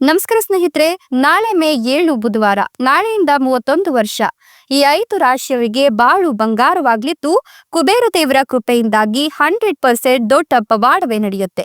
ನಮಸ್ಕಾರ ಸ್ನೇಹಿತರೆ, ನಾಳೆ ಮೇ ಏಳು ಬುಧವಾರ, ನಾಳೆಯಿಂದ ಮೂವತ್ತೊಂದು ವರ್ಷ. ಈ ಐದು ರಾಶಿಯವರಿಗೆ ಬಾಳು ಬಂಗಾರವಾಗ್ಲಿದ್ದು, ಕುಬೇರ ದೇವರ ಕೃಪೆಯಿಂದಾಗಿ ಹಂಡ್ರೆಡ್ ಪರ್ಸೆಂಟ್ ದೊಡ್ಡ ಪವಾಡವೇ ನಡೆಯುತ್ತೆ.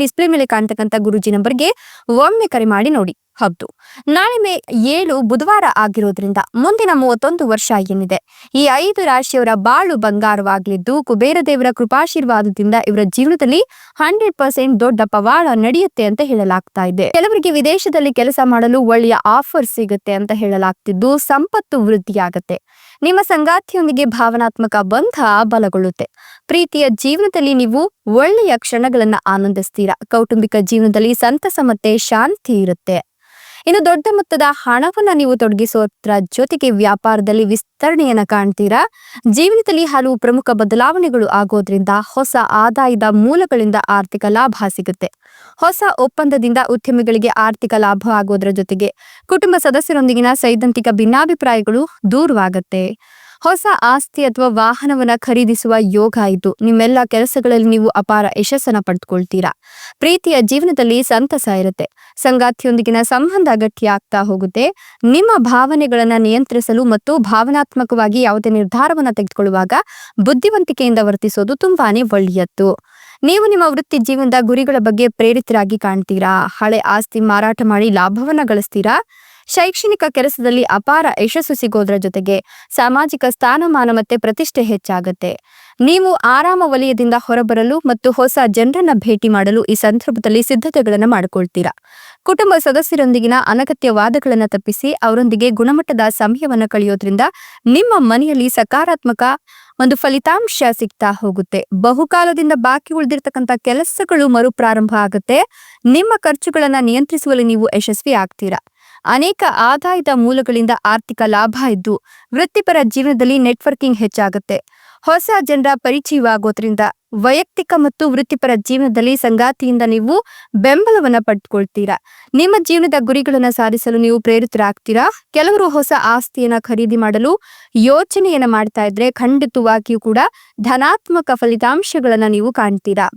ಡಿಸ್ಪ್ಲೇ ಮೇಲೆ ಕಾಣ್ತಕ್ಕಂಥ ಗುರುಜಿ ನಂಬರ್ಗೆ ಒಮ್ಮೆ ಕರೆ ಮಾಡಿ ನೋಡಿ. ಹೌದು. ನಾಳೆ ಮೇ ಏಳು ಬುಧವಾರ ಆಗಿರೋದ್ರಿಂದ ಮುಂದಿನ ಮೂವತ್ತೊಂದು ವರ್ಷ ಏನಿದೆ? ಈ ಐದು ರಾಶಿಯವರ ಬಾಳು ಬಂಗಾರವಾಗಲಿದ್ದು ಕುಬೇರ ದೇವರ ಕೃಪಾಶೀರ್ವಾದದಿಂದ ಇವರ ಜೀವನದಲ್ಲಿ ಹಂಡ್ರೆಡ್ ಪರ್ಸೆಂಟ್ ದೊಡ್ಡ ಪವಾಳ ನಡೆಯುತ್ತೆ ಅಂತ ಹೇಳಲಾಗ್ತಾ ಇದೆ. ಕೆಲವರಿಗೆ ವಿದೇಶದಲ್ಲಿ ಕೆಲಸ ಮಾಡಲು ಒಳ್ಳೆಯ ಆಫರ್ ಸಿಗುತ್ತೆ ಅಂತ ಹೇಳಲಾಗ್ತಿದ್ದು, ಸಂಪತ್ತು ವೃದ್ಧಿಯಾಗತ್ತೆ. ನಿಮ್ಮ ಸಂಗಾತಿಯೊಂದಿಗೆ ಭಾವನಾತ್ಮಕ ಬಂಧ ಬಲಗೊಳ್ಳುತ್ತೆ. ಪ್ರೀತಿಯ ಜೀವನದಲ್ಲಿ ನೀವು ಒಳ್ಳೆಯ ಕ್ಷಣಗಳನ್ನ ಆನಂದಿಸ್ತೀರಾ. ಕೌಟುಂಬಿಕ ಜೀವನದಲ್ಲಿ ಸಂತಸ ಮತ್ತೆ ಶಾಂತಿ ಇರುತ್ತೆ. ಇನ್ನು ದೊಡ್ಡ ಮೊತ್ತದ ಹಣವನ್ನ ನೀವು ತೊಡಗಿಸೋದ್ರ ಜೊತೆಗೆ ವ್ಯಾಪಾರದಲ್ಲಿ ವಿಸ್ತರಣೆಯನ್ನ ಕಾಣ್ತೀರಾ? ಜೀವನದಲ್ಲಿ ಹಲವು ಪ್ರಮುಖ ಬದಲಾವಣೆಗಳು ಆಗೋದ್ರಿಂದ ಹೊಸ ಆದಾಯದ ಮೂಲಗಳಿಂದ ಆರ್ಥಿಕ ಲಾಭ ಸಿಗುತ್ತೆ. ಹೊಸ ಒಪ್ಪಂದದಿಂದ ಉದ್ಯಮಿಗಳಿಗೆ ಆರ್ಥಿಕ ಲಾಭ ಆಗೋದ್ರ ಜೊತೆಗೆ ಕುಟುಂಬ ಸದಸ್ಯರೊಂದಿಗಿನ ಸೈದ್ಧಾಂತಿಕ ಭಿನ್ನಾಭಿಪ್ರಾಯಗಳು ದೂರವಾಗತ್ತೆ. ಹೊಸ ಆಸ್ತಿ ಅಥವಾ ವಾಹನವನ್ನ ಖರೀದಿಸುವ ಯೋಗ ಇದು. ನಿಮ್ಮೆಲ್ಲ ಕೆಲಸಗಳಲ್ಲಿ ನೀವು ಅಪಾರ ಯಶಸ್ಸನ್ನ ಪಡೆದುಕೊಳ್ತೀರಾ ಪ್ರೀತಿಯ ಜೀವನದಲ್ಲಿ ಸಂತಸ ಇರುತ್ತೆ. ಸಂಗಾತಿಯೊಂದಿಗಿನ ಸಂಬಂಧ ಗಟ್ಟಿಯಾಗ್ತಾ ಹೋಗುತ್ತೆ. ನಿಮ್ಮ ಭಾವನೆಗಳನ್ನ ನಿಯಂತ್ರಿಸಲು ಮತ್ತು ಭಾವನಾತ್ಮಕವಾಗಿ ಯಾವುದೇ ನಿರ್ಧಾರವನ್ನ ತೆಗೆದುಕೊಳ್ಳುವಾಗ ಬುದ್ಧಿವಂತಿಕೆಯಿಂದ ವರ್ತಿಸೋದು ತುಂಬಾನೇ ಒಳ್ಳೆಯದ್ದು. ನೀವು ನಿಮ್ಮ ವೃತ್ತಿ ಜೀವನದ ಗುರಿಗಳ ಬಗ್ಗೆ ಪ್ರೇರಿತರಾಗಿ ಕಾಣ್ತೀರಾ. ಹಳೆ ಆಸ್ತಿ ಮಾರಾಟ ಮಾಡಿ ಲಾಭವನ್ನ ಗಳಿಸ್ತೀರಾ. ಶೈಕ್ಷಣಿಕ ಕೆಲಸದಲ್ಲಿ ಅಪಾರ ಯಶಸ್ಸು ಸಿಗೋದ್ರ ಜೊತೆಗೆ ಸಾಮಾಜಿಕ ಸ್ಥಾನಮಾನ ಮತ್ತೆ ಪ್ರತಿಷ್ಠೆ ಹೆಚ್ಚಾಗುತ್ತೆ. ನೀವು ಆರಾಮ ವಲಯದಿಂದ ಹೊರಬರಲು ಮತ್ತು ಹೊಸ ಜನರನ್ನ ಭೇಟಿ ಮಾಡಲು ಈ ಸಂದರ್ಭದಲ್ಲಿ ಸಿದ್ಧತೆಗಳನ್ನು ಮಾಡಿಕೊಳ್ತೀರಾ. ಕುಟುಂಬ ಸದಸ್ಯರೊಂದಿಗಿನ ಅನಗತ್ಯ ವಾದಗಳನ್ನು ತಪ್ಪಿಸಿ ಅವರೊಂದಿಗೆ ಗುಣಮಟ್ಟದ ಸಮಯವನ್ನು ಕಳೆಯೋದ್ರಿಂದ ನಿಮ್ಮ ಮನೆಯಲ್ಲಿ ಸಕಾರಾತ್ಮಕ ಒಂದು ಫಲಿತಾಂಶ ಸಿಗ್ತಾ ಹೋಗುತ್ತೆ. ಬಹುಕಾಲದಿಂದ ಬಾಕಿ ಉಳಿದಿರ್ತಕ್ಕಂಥ ಕೆಲಸಗಳು ಮರುಪ್ರಾರಂಭ ಆಗುತ್ತೆ. ನಿಮ್ಮ ಖರ್ಚುಗಳನ್ನ ನಿಯಂತ್ರಿಸುವಲ್ಲಿ ನೀವು ಯಶಸ್ವಿ ಆಗ್ತೀರಾ. ಅನೇಕ ಆದಾಯದ ಮೂಲಗಳಿಂದ ಆರ್ಥಿಕ ಲಾಭ ಇದ್ದು ವೃತ್ತಿಪರ ಜೀವನದಲ್ಲಿ ನೆಟ್ವರ್ಕಿಂಗ್ ಹೆಚ್ಚಾಗುತ್ತೆ. ಹೊಸ ಜನರ ಪರಿಚಯವಾಗೋದ್ರಿಂದ ವೈಯಕ್ತಿಕ ಮತ್ತು ವೃತ್ತಿಪರ ಜೀವನದಲ್ಲಿ ಸಂಗಾತಿಯಿಂದ ನೀವು ಬೆಂಬಲವನ್ನ ಪಡೆದುಕೊಳ್ತೀರಾ ನಿಮ್ಮ ಜೀವನದ ಗುರಿಗಳನ್ನು ಸಾಧಿಸಲು ನೀವು ಪ್ರೇರಿತರಾಗ್ತೀರಾ? ಕೆಲವರು ಹೊಸ ಆಸ್ತಿಯನ್ನ ಖರೀದಿ ಮಾಡಲು ಯೋಚನೆಯನ್ನ ಮಾಡ್ತಾ ಇದ್ರೆ ಖಂಡಿತವಾಗಿಯೂ ಕೂಡ ಧನಾತ್ಮಕ ಫಲಿತಾಂಶಗಳನ್ನ ನೀವು ಕಾಣ್ತೀರಾ?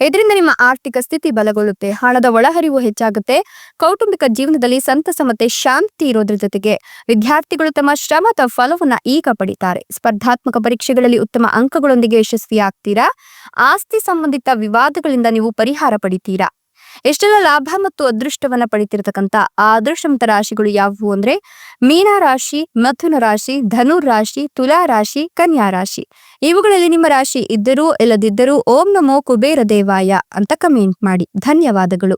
ಇದರಿಂದ ನಿಮ್ಮ ಆರ್ಥಿಕ ಸ್ಥಿತಿ ಬಲಗೊಳ್ಳುತ್ತೆ, ಹಣದ ಒಳಹರಿವು ಹೆಚ್ಚಾಗುತ್ತೆ, ಕೌಟುಂಬಿಕ ಜೀವನದಲ್ಲಿ ಸಂತಸ ಮತ್ತೆ ಶಾಂತಿ ಇರೋದ್ರ ಜೊತೆಗೆ ವಿದ್ಯಾರ್ಥಿಗಳು ತಮ್ಮ ಶ್ರಮದ ಫಲವನ್ನ ಈಗ ಪಡಿತಾರೆ. ಸ್ಪರ್ಧಾತ್ಮಕ ಪರೀಕ್ಷೆಗಳಲ್ಲಿ ಉತ್ತಮ ಅಂಕಗಳೊಂದಿಗೆ ಯಶಸ್ವಿಯಾಗ್ತೀರಾ? ಆಸ್ತಿ ಸಂಬಂಧಿತ ವಿವಾದಗಳಿಂದ ನೀವು ಪರಿಹಾರ ಪಡಿತೀರಾ? ಎಷ್ಟೆಲ್ಲ ಲಾಭ ಮತ್ತು ಅದೃಷ್ಟವನ್ನ ಪಡಿತಿರ್ತಕ್ಕಂಥ ಆ ಅದೃಷ್ಟವಂತ ರಾಶಿಗಳು ಯಾವುವು ಅಂದ್ರೆ ಮೀನ ರಾಶಿ, ಮಥುನ ರಾಶಿ ಧನುರ್ ರಾಶಿ, ತುಲಾ ರಾಶಿ, ಕನ್ಯಾ ರಾಶಿ. ಇವುಗಳಲ್ಲಿ ನಿಮ್ಮ ರಾಶಿ ಇದ್ದರೂ ಇಲ್ಲದಿದ್ದರೂ ಓಂ ನಮೋ ಕುಬೇರ ದೇವಾಯ ಅಂತ ಕಮೆಂಟ್ ಮಾಡಿ. ಧನ್ಯವಾದಗಳು.